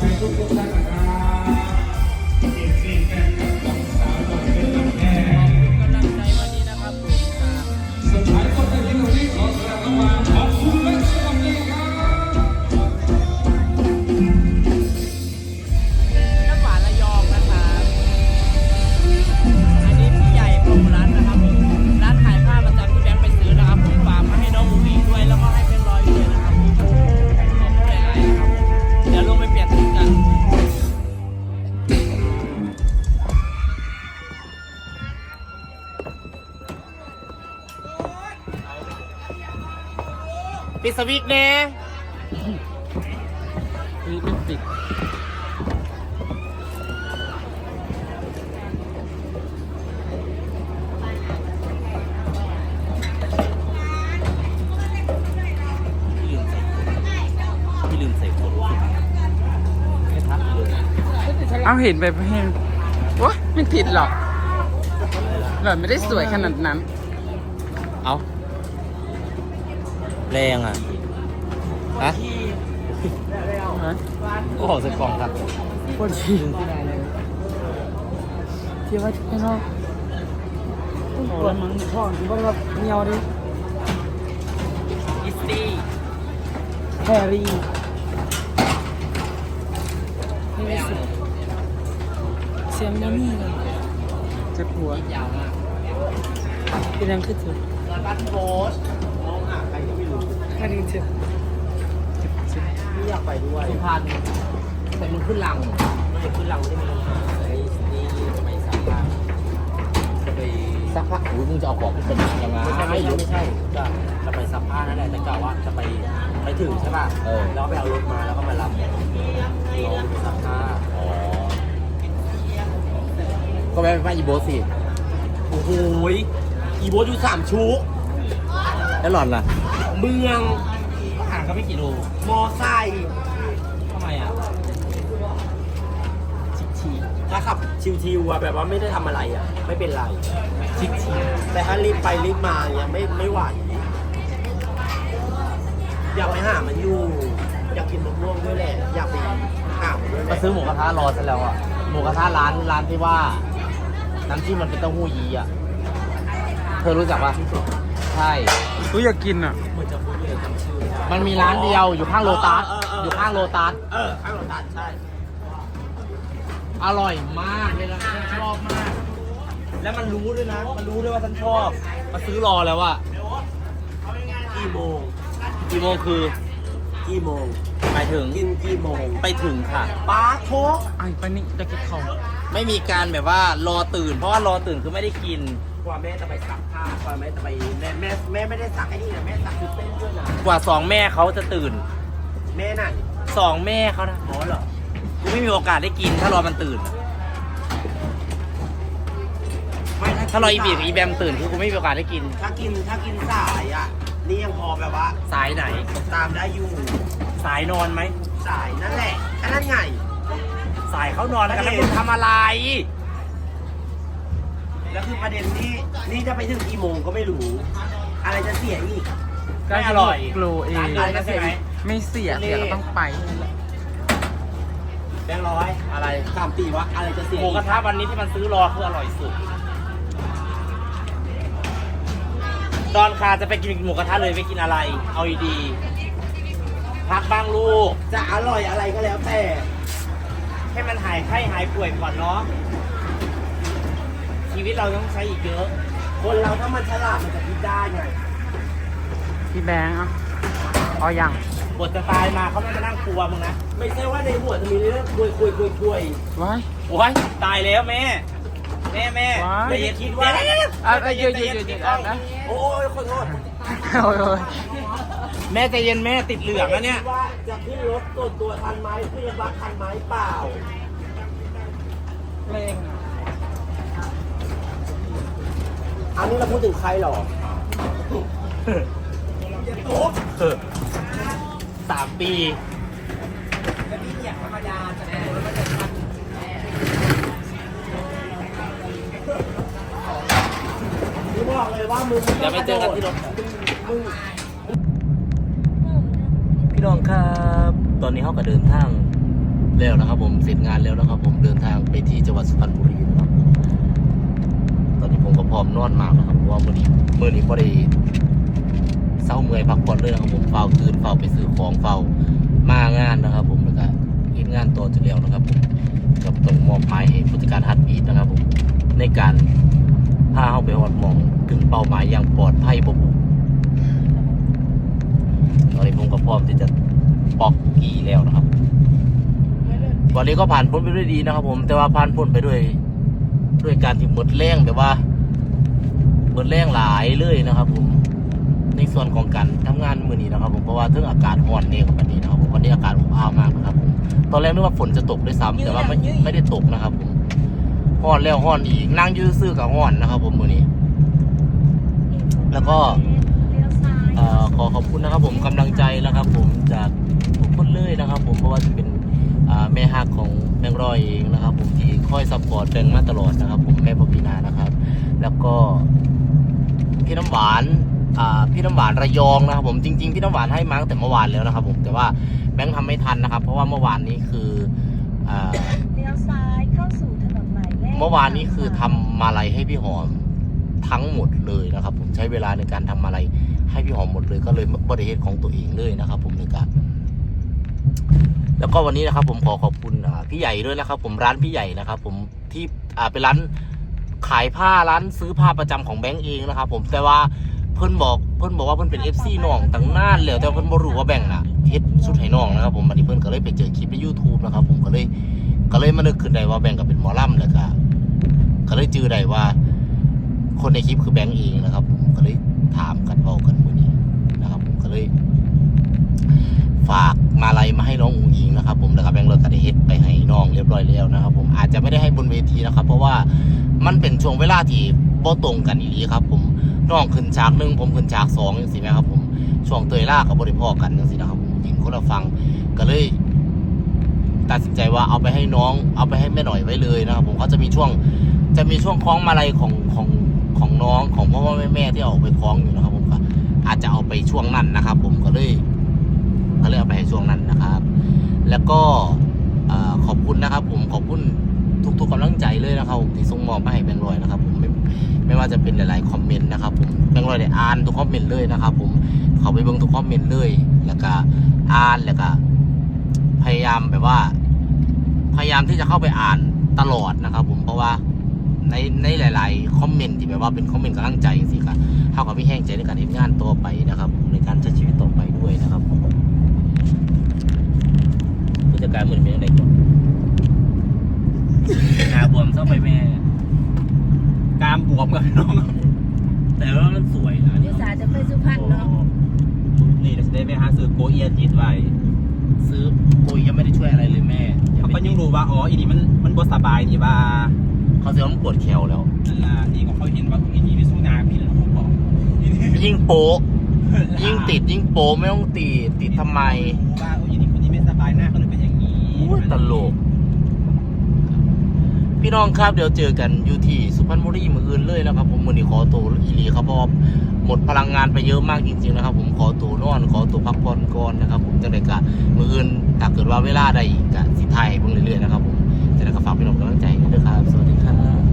คุณทุกทุกท่านนะครับเกสี่แปิดสวิตช์เน่นี่ไม่ปิดพี่ลืมใส่ขนแค่ทักเลยเอาเห็นไปเห็นโอ้ยไม่ผิดหรอกหล่อนไม่ได้สวยขนาดนั้น เอา แรงอะ ฮะฮะก็ขอใส่กล่องครับปวดฉี่ที่ว่าข้างนอกปวดมั้งท้องที่ว่าแบบเหี่ยวดิอิสตี้แฮร์รี่ไม่รู้สึกเสียงมันนี่เลยเจ็บหัวยาวมากเป็นยังคือเจ็บตอนบ้านโบสน้องหาใครก็ไม่รู้ แค่นี้เจ็บเจ็บเจ็บพี่อยากไปด้วยสุพรรณแต่มึงขึ้นหลังไม่ขึ้นหลังไม่ได้มีปัญหาไอ้นี่จะไปสักพักจะไปสักพักอุ้ยมึงจะเอาของเป็นยังไงไม่ใช่ไม่ใช่ไม่ใช่ก็จะไปสักผ้านั่นแหละแต่กะว่าจะไปไปถึงใช่ป่ะเออแล้วก็ไปเอารถมาแล้วก็มารับน้องไปสักผ้าอ๋อก็แวะไปบ้านอีโบสสิโอ้โหยอีโบสอยู่สามชู แล้วหล่อนล่ะ เมืองห่างกันไม่กี่โลมอไซค์ทำไมอะชิคชีถ้าขับชิวๆอะแบบว่าไม่ได้ทำอะไรอะไม่เป็นไร ชิคชีแต่ถ้ารีบไปรีบมาเนี่ยไม่ไม่ไหวอยากไปหามันอยู่ อยากกินมะม่วงด้วยแหละ อยากไปหามันด้วยแหมาละซื้อหมูกระทะรอซะแล้วอะ หมูกระทะร้านร้านที่ว่า น้ำจิ้มมันเป็นเต้าหู้ยีอะ เธอรู้จักปะ ใช่รู้อยากกินอะเหมือนจะพูดเลยจำชื่อไม่ได้มันมีร้านเดียวอยู่ข้างโลตัสเออเออเอออ อยู่ข้างโลตัสเออข้างโรตัสใช่ อร่อยมากเลยนะฉันชอบมาก แล้วมันรู้ด้วยนะ มันรู้ด้วยว่าฉันชอบ มาซื้อรอแล้วอะกี่โมง กี่โมงคือกี่โมง ไปถึงกินกี่โมงไปถึงค่ะป้าโคกไอ้ปานี่จะเก็บของไม่มีการแบบว่ารอตื่น เพราะว่ารอตื่นคือไม่ได้กิน กว่าแม่จะไปซักผ้ากว่าแม่จะไปแม่แม่แม่ไม่ได้ซักไอ้นี่นะแม่ซักชุดเต้นด้วยนะกว่าสองแม่เขาจะตื่นแม่น่ะสองแม่เขานะอ๋อเหรอกูไม่มีโอกาสได้กิน ถ้ารอมันตื่น ไม่ถ้ารออีบีกับอีแบมตื่นคือกูไม่มีโอกาสได้กิน ถ้ากินถ้ากินสายอะนี่ยังพอแบบว่าสายไหน ตามได้อยู่สายนอนไหมสายนั่นแหละแค่นั้นไง สายเขานอนกันประแล้วเด็นมึงทำอะไร แล้วคือประเด็นที่นี่จะไปถึงกี่โมงก็ไม่รู้ อะไรจะเสียอีกไม่อร่อยกลัวเองร้านอะไรนะใช่ไหมไม่เสียเสียก็ต้องไป แบงค์ร้อยอะไรสามตีวะอะไรจะเสียหมูอีกระทะวันนี้ที่มันซื้อรอคืออร่อยสุด ตอนคาจะไปกินหมูกระทะเลยไปกินอะไร เอาดีๆพักบ้างลูก จะอร่อยอะไรก็แล้วแต่ ให้มันหายไข้หายป่วยก่อนเนาะ ชีวิตเราต้องใช้อีกเยอะ คนเราถ้ามันฉลาดมันจะคิดได้ไงพี่แบงค์อะเอาอย่างบทจะตายมาเขาไม่มานั่งกลัวมึงนะ ไม่ใช่ว่าในหัวจะมีเรื่องคุยคุยคุยคุยว้ายโอ้ยตายแล้วแม่ แม่แม่ว้ายไม่ได้คิดว่าอะอะเยอะเยอะเยอะเยอะอะนะโอ้ยขอโทษโอ้ยโอ้ยแม่ใจเย็นแม่ติดเหลืองแล้วเนี่ยคิดว่าจะขึ้นรถตัวตัวทันไหมขึ้นรถบัสทันไหมเปล่าเพลงอั นนี้เราพูดถึงใครหรอสามปีนี่บอกเลยว่ามึงเดี๋ยวไปเจอกันที่รถ มึง พี่น้องครับ ตอนนี้เขาก็เดินทางแล้วนะครับผม เสร็จงานแล้วนะครับผม เดินทางไปที่จังหวัดสุพรรณบุรีนะครับต อนนี้ผมก็พร้อมนอนมากนะครับเพราะว่ามื่อนี้มื่อนี้พอดีเศร้าเมื่อยพักผ่อนเลยนะครับผมเฝ้าตื่นเฝ้าไปซื้อของเฝ้ามางานนะครับ ผมแล้วก็เฮ็ดงานต่อจะแล้วนะครับผมกับตรงมอบหมายให้ผู้จัดการฮัตบีทนะครับผมในการพาเข้าไปหอดมองถึงเป้าหมายอย่างปลอดภัยบ่ผมตอนนี้ผมก็พร้อมที่จะปอกกีแล้วนะครับวันนี้ก็ผ่านพ้นไปด้วยดีนะครับ ผมแต่ว่าผ่านพ้นไปด้วย ด้วยการที่หมดแรงแบบว่าหมดแรงหลายเลยนะครับผมในส่วนของการทำงานมือนี้นะครับ ผมเพราะว่าเรื่องอากาศร้อนเนี่ยกับวันนี้นะครับผมวันนี้อากาศอบอ้าวมากนะครับผมตอนแรกนึกว่าฝนจะตกด้วยซ้ำแต่ว่าไม่ไม่ได้ตกนะครับผมร้อนแล้วร้อนอีกนั่งยืดซื่อกับร้อนนะครับ ผมมือนี้ แล้วก็เอ่อขอขอบคุณนะครับ ผมกำลังใจนะครับ ผมจากทุกคนเลยนะครับ ผมเพราะว่าจะเป็นอ่า แม่ฮักของแบงค์ร้อยเองนะครับผมที่คอยซัพพอร์ตแบงค์มาตลอดนะครับ ผมแม่พอพีนานะครับ แล้วก็พี่น้ำหวานอ่าพี่น้ำหวานระยองนะครับ ผมจริง ๆ พี่น้ำหวานให้มาตั้งแต่เมื่อวานแล้วนะครับ ผมแต่ว่าแบงค์ทำไม่ทันนะครับ เพราะว่าเมื่อวานนี้คืออ่าเลี้ยวซ้ายเข้าสู่ถนนหมายเลขเมื่อวานนี้คือทำมาลัยให้พี่หอมทั้งหมดเลยนะครับ ผมใช้เวลาในการทำมาลัยให้พี่หอมหมดเลย ก็เลยบริเหตุของตัวเองเลยนะครับ ผมในการ แล้วก็วันนี้นะครับผมขอขอบคุณอ่าพี่ใหญ่ด้วยนะครับ ผมร้านพี่ใหญ่นะครับ ผมที่อ่าเป็นร้านขายผ้าร้านซื้อผ้าประจำของแบงก์เองนะครับ ผมแต่ว่าเพิ่นบอกเพิ่นบอกว่าเพิ่นเป็น FC น้องตั้งนานแล้วแต่ว่าเพิ่นบ่รู้ว่าแบงก์น่ะเฮ็ดชุดให้น้องนะครับ ผมวันนี้เพิ่นก็เลยไปเจอคลิปใน YouTube นะครับ ผมก็เลยก็เลยมานึกขึ้นได้ว่าแบงก์ก็เป็นหมอลำแล้วก็ก็เลยจื้อได้ว่า คนในคลิปคือแบงก์เองนะครับ ผมก็เลยถามกันบอกกันวันนี้นะครับ ผมก็เลย ฝากมาลัยมาให้น้องอุ๋งอิงนะครับผมแล้วก็แบงก์เลยก็ได้เฮ็ดไปให้น้องเรียบร้อยแล้วนะครับผมอาจจะไม่ได้ให้บนเวทีนะครับ เพราะว่ามันเป็นช่วงเวลาที่บ่ตรงกันอีหลีครับ ผมน้องขึ้นฉากหนึ่งผมขึ้นฉากสองอย่างสิไหมครับผมช่วงเตยล่ากับบริพ่อกันอย่างสินะครับผมยิงคนละฟังก็เลยตัดสินใจว่าเอาไปให้น้องเอาไปให้แม่หน่อยไว้เลยนะครับ ผมเขาจะมีช่วงจะมีช่วงคล้องมาลัยของของของน้องของพ่อพ่อแม่แม่ที่ออกไปคล้องอยู่นะครับ ผมก็อาจจะเอาไปช่วงนั้นนะครับ ผมก็เลย เลยเอาไปช่วงนั้นนะครับ แล้วก็ขอบคุณนะครับ ผมขอบคุณทุกๆกำลังใจเลยนะครับผมที่ส่งมอบมาให้แบงค์ลอยนะครับผมไม่ไม่ว่าจะเป็นหลายๆคอมเมนต์นะครับผมแบงค์ลอยได้อ่านทุกคอมเมนต์เลยนะครับ ผมเขาไปเบิ่งทุกคอมเมนต์เลย แล้วก็อ่านแล้วก็พยายามแบบว่า พยายามที่จะเข้าไปอ่านตลอดนะครับ ผมเพราะว่าในในหลาย ๆ คอมเมนต์ที่แบบว่าเป็นคอมเมนต์กำลังใจสิครับเท่ากับพี่แห้งใจในการทำงานต่อไปนะครับผมในการใช้ชีวิตต่อไปด้วยนะครับ ผมผู้จัดการมือเป็นยังไงก่อนหนาบวมเศร้าไปแม่กามบวมกับน้อง แต่ว่ามันสวยนะเลี้ยวซ้ายจะไปสุพรรณเนาะนี่เราจะได้ไปหาซื้อโกเอียจิตไว้ ซื้อโอ้ยยังไม่ได้ช่วยอะไรเลยแม่เขาก็ยังรู้ว่าอ๋ออีนี่มันมันบ่สบายนี่ว่าเขาเสียมันปวดแขวแล้วนั่นล่ะนี่ของเขาเห็นว่าอีนี่ไปสู้นาพี่แล้วผมบอกยิ่งโป๊ะยิ่งติดยิ่งโป๊ะไม่ต้องตีดติดทำไมรู้ว่าโอ้ยอีนี่คนนี้ไม่สบายหน้าเขาเลยเป็น อู้ตลก พี่น้องครับเดี๋ยวเจอกันอยู่ที่สุพรรณบุรีมืออื่นเลยนะครับ ผมมือนี้ขอตัวอีหลีครับเพราะหมดพลังงานไปเยอะมากจริง ๆ นะครับ ผมขอตัวนอนขอตัวพักผ่อนก่อนนะครับ ผมจังไดกะมืออื่นถ้าเกิดว่าเวลาใดกะสิไทยเพิ่งเรื่อยๆนะครับผมจะได้กะฝากพี่น้องกำลังใจนด้วยครับ สวัสดีครับ